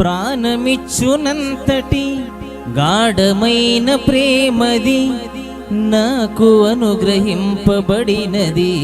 ప్రాణమిచ్చునంతటి గాఢమైన ప్రేమది నాకు అనుగ్రహింపబడినది.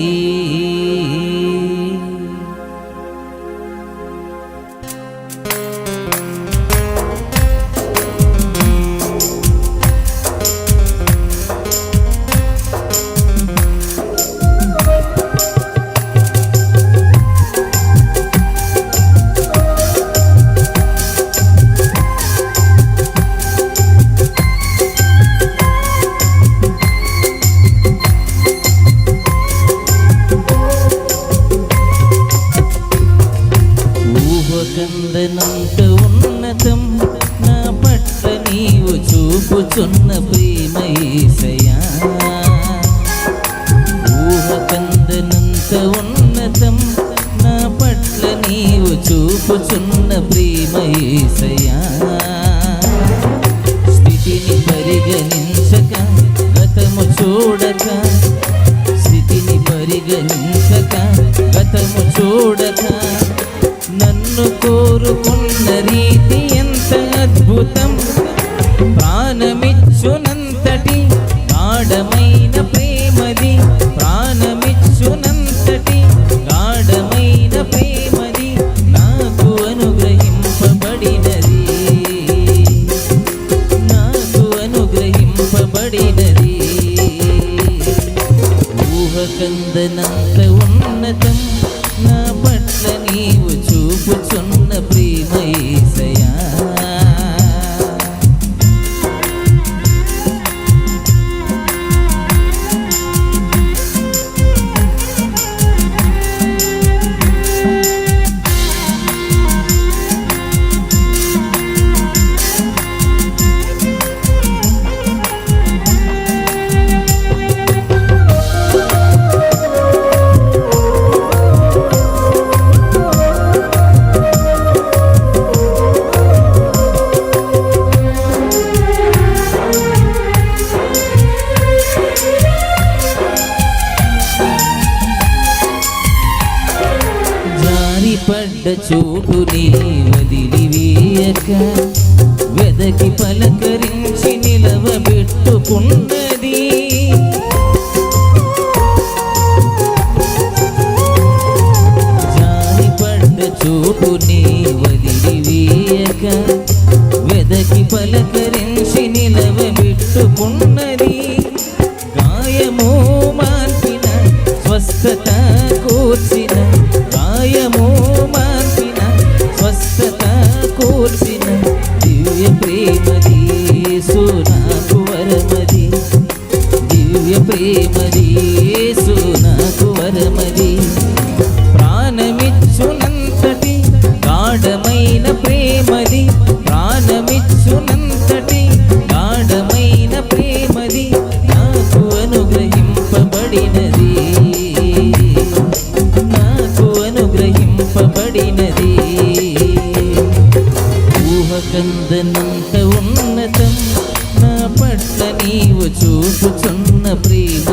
పరిగణించక గతము చూడక స్థితిని పరిగణించక గతము చూడక. నన్ను కోరుకున్న రీతి ఎంత అద్భుతం నా పట్ల జారిపడ్డ చోటుని వదిలివేయక వెదకి పలకరించి నిలవబెట్టుకున్నది. జారి జారిపడ్డ చోటుని వదిలివేయక వెదకి పలకరి అందనంత ఉన్నతం. నా పట్ల నీవు చూపుచున్న ప్రేమ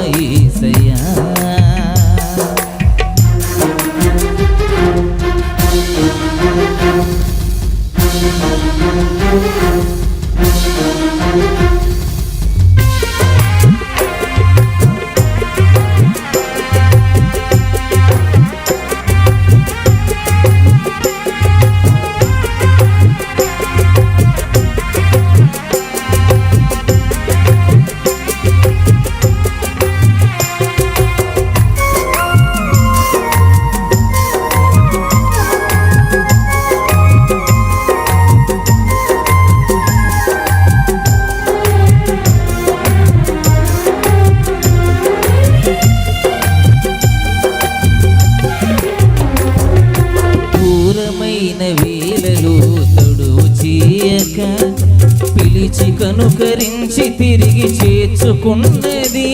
పిలిచి కనుకరించి తిరిగి చేర్చుకున్నది.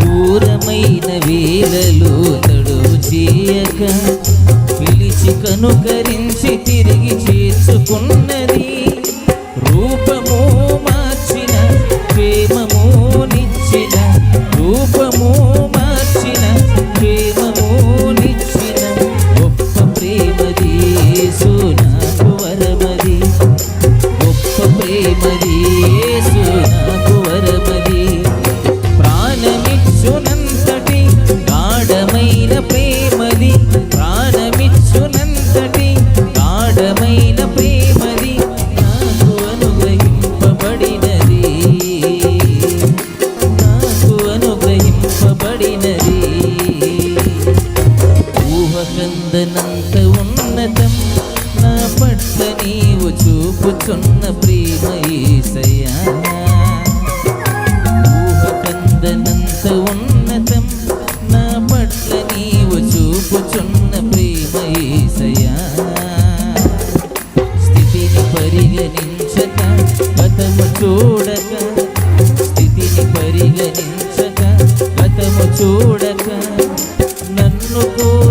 దూరమైన వేలలో తడువు చేయక పిలిచి కనుకరించి తిరిగి చేర్చుకున్నది. ప్రేమది నాకు వరమది ప్రాణమిచ్చునంతటి గాఢమైన ప్రేమది. ప్రాణమిచ్చునంతటి గాఢమైన ప్రేమది. నాకు అనుగ్రహింపబడినది. నాకు అనుగ్రహింపబడినది. ఊహకందనంత ఉన్నతం నా పట్ల నీవు చూపుచున్న ప్రేమ యేసయ్యా ఊహకందనంత ఉన్నతం నా పట్ల నీవు చూపుచున్న ప్రేమ యేసయ్యా స్థితిని పరిగణించక గతము చూడక స్థితిని పరిగణించక గతము చూడక నన్ను కూడా